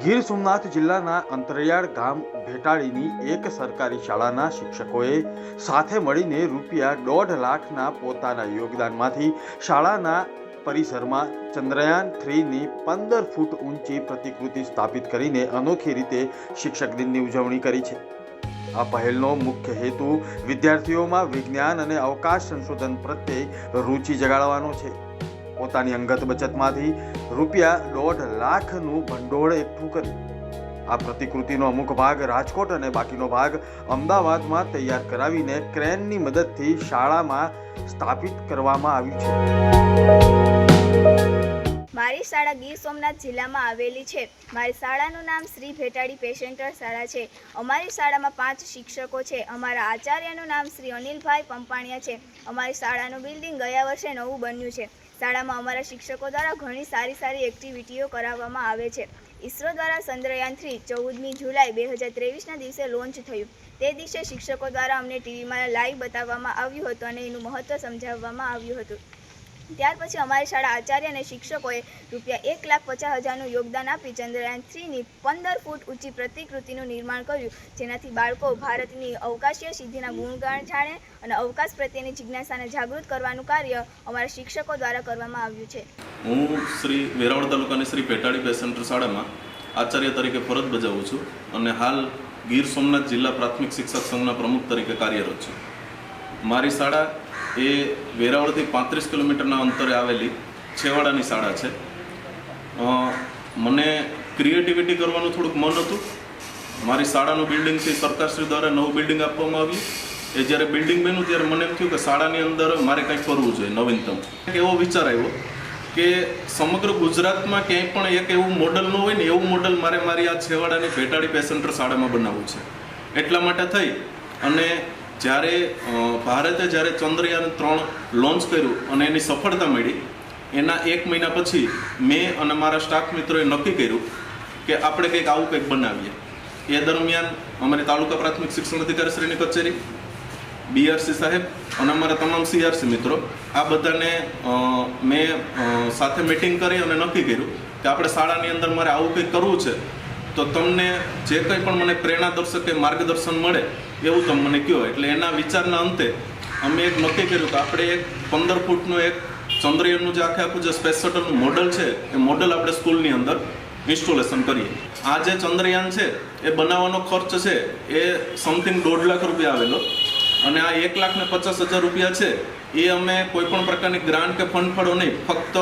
ગીર સોમનાથ જિલ્લાના અંતરિયાળ ગામ ભેટાળીની એક સરકારી શાળાના શિક્ષકોએ સાથે મળીને રૂપિયા દોઢ લાખના પોતાના યોગદાનમાંથી શાળાના પરિસરમાં ચંદ્રયાન થ્રીની પંદર ફૂટ ઊંચી પ્રતિકૃતિ સ્થાપિત કરીને અનોખી રીતે શિક્ષક દિનની ઉજવણી કરી છે. આ પહેલનો મુખ્ય હેતુ વિદ્યાર્થીઓમાં વિજ્ઞાન અને અવકાશ સંશોધન પ્રત્યે રુચિ જગાડવાનો છે. પોતાની અંગત બચતમાંથી રૂપિયા દોઢ લાખનું ભંડોળ એકઠું કર્યું. આ પ્રતિકૃતિનો અમુક ભાગ રાજકોટ અને બાકીનો ભાગ અમદાવાદમાં તૈયાર કરાવીને ક્રેનની મદદથી શાળામાં સ્થાપિત કરવામાં આવ્યું છે. મારી શાળા ગીર સોમનાથ જિલ્લામાં આવેલી છે. મારી શાળાનું નામ શ્રી ભેટાડી પેશેન્ટર શાળા છે. અમારી શાળામાં પાંચ શિક્ષકો છે. અમારા આચાર્યનું નામ શ્રી અનિલભાઈ પંપાણિયા છે. અમારી શાળાનું બિલ્ડિંગ ગયા વર્ષે નવું બન્યું છે. શાળામાં અમારા શિક્ષકો દ્વારા ઘણી સારી સારી એક્ટિવિટીઓ કરાવવામાં આવે છે. ઇસરો દ્વારા ચંદ્રયાન થ્રી ચૌદમી જુલાઈ બે હજાર ત્રેવીસના દિવસે લોન્ચ થયું. તે દિવસે શિક્ષકો દ્વારા અમને ટીવીમાં લાઈવ બતાવવામાં આવ્યું હતું અને એનું મહત્ત્વ સમજાવવામાં આવ્યું હતું. ત્યાર પછી અમારી શાળા આચાર્ય અને શિક્ષકોએ રૂપિયા એક લાખ પચાસ હજારનું યોગદાન આપી ચંદ્રયાન થ્રીની પંદર ફૂટ ઊંચી પ્રતિકૃતિનું નિર્માણ કર્યું. જેનાથી બાળકો ભારતની અવકાશીય સિદ્ધિના ગુણગાન જાણે અને અવકાશ પ્રત્યેની જિજ્ઞાસાને જાગૃત કરવાનું કાર્ય અમારા શિક્ષકો દ્વારા કરવામાં આવ્યું છે. હું શ્રી વેરાવળ તાલુકાની શ્રી પેટાળી પેસેન્ટર શાળામાં આચાર્ય તરીકે ફરજ બજાવું છું અને હાલ ગીર સોમનાથ જિલ્લા પ્રાથમિક શિક્ષક સંઘના પ્રમુખ તરીકે કાર્યરત છું. મારી શાળા એ વેરાવળથી પાંત્રીસ કિલોમીટરના અંતરે આવેલી છેવાડાની શાળા છે. મને ક્રિએટિવિટી કરવાનું થોડુંક મન હતું. મારી શાળાનું બિલ્ડિંગ છે સરકારશ્રી દ્વારા નવું બિલ્ડિંગ આપવામાં આવ્યું. એ જ્યારે બિલ્ડિંગ બન્યું ત્યારે મને એમ થયું કે શાળાની અંદર મારે કંઈક કરવું જોઈએ, નવીનતમ. એવો વિચાર આવ્યો કે સમગ્ર ગુજરાતમાં ક્યાંય પણ એક એવું મોડલ ન હોય ને એવું મોડલ મારે મારી આ છેવાડાની ભેટાડી પેસેન્ટર શાળામાં બનાવવું છે. એટલા માટે થઈ અને જ્યારે ભારતે જ્યારે ચંદ્રયાન ત્રણ લોન્ચ કર્યું અને એની સફળતા મળી, એના એક મહિના પછી મેં અને મારા સ્ટાફ મિત્રોએ નક્કી કર્યું કે આપણે કંઈક આવું કંઈક બનાવીએ. એ દરમિયાન અમારી તાલુકા પ્રાથમિક શિક્ષણ અધિકારી શ્રીની કચેરી બીઆરસી સાહેબ અને અમારા તમામ સીઆરસી મિત્રો, આ બધાને મેં સાથે મિટિંગ કરી અને નક્કી કર્યું કે આપણે શાળાની અંદર મારે આવું કંઈક કરવું છે. તો તમને જે કંઈ પણ મને પ્રેરણાદર્શક કે માર્ગદર્શન મળે એવું તમે મને કહો એટલે એના વિચારના અંતે અમે એક નક્કી કર્યું કે આપણે એક પંદર ફૂટનું એક ચંદ્રયાનનું જે આખે આખું જે સ્પેસ શટલનું મોડલ છે, એ મોડલ આપણે સ્કૂલની અંદર ઇન્સ્ટોલેશન કરીએ. આ જે ચંદ્રયાન છે, એ બનાવવાનો ખર્ચ છે, એ સમથિંગ દોઢ લાખ રૂપિયા આવેલો. અને આ એક લાખ ને પચાસ હજાર રૂપિયા છે, એ અમે કોઈ પણ પ્રકારની ગ્રાન્ટ કે ફંડ ફળો નહીં, ફક્ત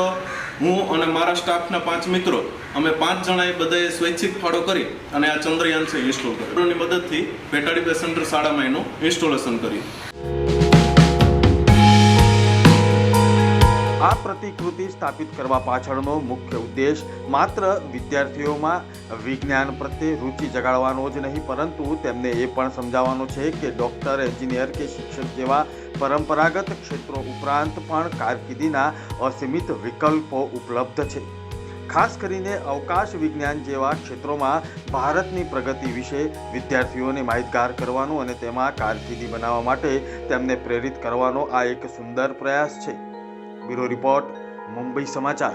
હું અને મારા સ્ટાફના પાંચ મિત્રો, અમે પાંચ જણાએ બધાએ સ્વૈચ્છિક ફાળો કરી અને આ ચંદ્રયાન છે ઇન્સ્ટોલ કર્યું. મદદથી પેટાડી પેસેન્ટર શાળામાં એનું ઇન્સ્ટોલેશન કર્યું. આ પ્રતિકૃતિ સ્થાપિત કરવા પાછળનો મુખ્ય ઉદ્દેશ માત્ર વિદ્યાર્થીઓમાં વિજ્ઞાન પ્રત્યે રુચિ જગાડવાનો જ નહીં, પરંતુ તેમને એ પણ સમજાવવાનો છે કે ડૉક્ટર, એન્જિનિયર કે શિક્ષક જેવા પરંપરાગત ક્ષેત્રો ઉપરાંત પણ કારકિર્દીના અસીમિત વિકલ્પો ઉપલબ્ધ છે. ખાસ કરીને અવકાશ વિજ્ઞાન જેવા ક્ષેત્રોમાં ભારતની પ્રગતિ વિશે વિદ્યાર્થીઓને માહિતગાર કરવાનો અને તેમાં કારકિર્દી બનાવવા માટે તેમને પ્રેરિત કરવાનો આ એક સુંદર પ્રયાસ છે. બ્યુરો રિપોર્ટ મુંબઈ સમાચાર.